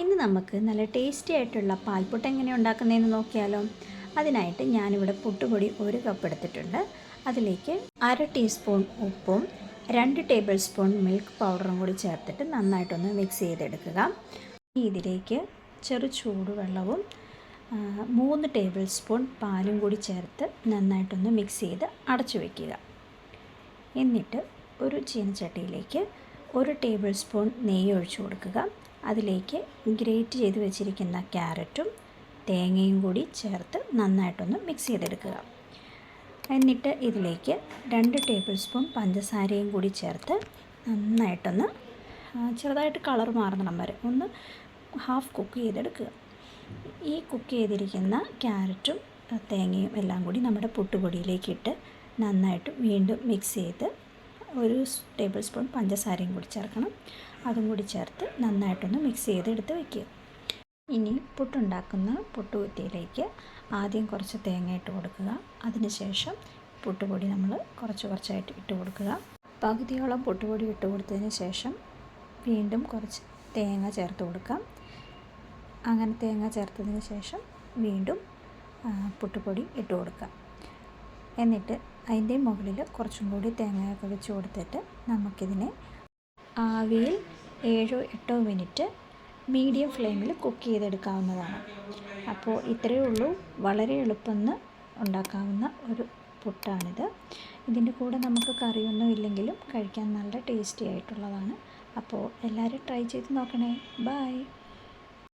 ഇനി നമുക്ക് നല്ല ടേസ്റ്റി ആയിട്ടുള്ള പാൽപ്പൊട്ട് എങ്ങനെ ഉണ്ടാക്കുന്നതെന്ന് നോക്കിയാലോ. അതിനായിട്ട് ഞാനിവിടെ പുട്ടുപൊടി ഒരു കപ്പ് എടുത്തിട്ടുണ്ട്. അതിലേക്ക് അര ടീസ്പൂൺ ഉപ്പും രണ്ട് ടേബിൾ സ്പൂൺ മിൽക്ക് പൗഡറും കൂടി ചേർത്തിട്ട് നന്നായിട്ടൊന്ന് മിക്സ് ചെയ്തെടുക്കുക. ഇതിലേക്ക് ചെറു ചൂടുവെള്ളവും മൂന്ന് ടേബിൾ സ്പൂൺ പാലും കൂടി ചേർത്ത് നന്നായിട്ടൊന്ന് മിക്സ് ചെയ്ത് അടച്ചു വയ്ക്കുക എന്നിട്ട് ഒരു ചീനച്ചട്ടിയിലേക്ക് ഒരു ടേബിൾ സ്പൂൺ നെയ്യ് ഒഴിച്ചു കൊടുക്കുക. അതിലേക്ക് ഗ്രേറ്റ് ചെയ്ത് വെച്ചിരിക്കുന്ന ക്യാരറ്റും തേങ്ങയും കൂടി ചേർത്ത് നന്നായിട്ടൊന്ന് മിക്സ് ചെയ്തെടുക്കുക. എന്നിട്ട് ഇതിലേക്ക് രണ്ട് ടേബിൾ സ്പൂൺ പഞ്ചസാരയും കൂടി ചേർത്ത് നന്നായിട്ടൊന്ന് ചെറുതായിട്ട് കളർ മാറണം വരെ ഒന്ന് ഹാഫ് കുക്ക് ചെയ്തെടുക്കുക. ഈ കുക്ക് ചെയ്തിരിക്കുന്ന ക്യാരറ്റും തേങ്ങയും എല്ലാം കൂടി നമ്മുടെ പുട്ടുപൊടിയിലേക്കിട്ട് നന്നായിട്ട് വീണ്ടും മിക്സ് ചെയ്ത് ഒരു ടേബിൾ സ്പൂൺ പഞ്ചസാരയും കൂടി ചേർക്കണം. അതും കൂടി ചേർത്ത് നന്നായിട്ടൊന്ന് മിക്സ് ചെയ്തെടുത്ത് വയ്ക്കുക ഇനി പുട്ടുണ്ടാക്കുന്ന പുട്ടുകുത്തിയിലേക്ക് ആദ്യം കുറച്ച് തേങ്ങ ഇട്ട് കൊടുക്കുക. അതിനുശേഷം പുട്ടുപൊടി നമ്മൾ കുറച്ച് കുറച്ചായിട്ട് ഇട്ട് കൊടുക്കുക. പകുതിയോളം പുട്ടുപൊടി ഇട്ട് കൊടുത്തതിന് ശേഷം വീണ്ടും കുറച്ച് തേങ്ങ ചേർത്ത് കൊടുക്കാം. അങ്ങനെ തേങ്ങ ചേർത്തതിന് ശേഷം വീണ്ടും പുട്ടുപൊടി ഇട്ട് കൊടുക്കാം. എന്നിട്ട് അതിന്റെ മുകളിൽ കുറച്ചും കൂടി തേങ്ങയൊക്കെ വെച്ച് കൊടുത്തിട്ട് നമുക്കിതിനെ ആവിയിൽ ഏഴോ എട്ടോ മിനിറ്റ് മീഡിയം ഫ്ലെയിമിൽ കുക്ക് ചെയ്തെടുക്കാവുന്നതാണ്. അപ്പോൾ ഇത്രയേ ഉള്ളൂ. വളരെ എളുപ്പമെന്ന് ഉണ്ടാക്കാവുന്ന ഒരു പുട്ടാണിത്. ഇതിന്റെ കൂടെ നമുക്ക് കറിയൊന്നും ഇല്ലെങ്കിലും കഴിക്കാൻ നല്ല ടേസ്റ്റി ആയിട്ടുള്ളതാണ്. അപ്പോൾ എല്ലാവരും ട്രൈ ചെയ്ത് നോക്കണേ. ബൈ.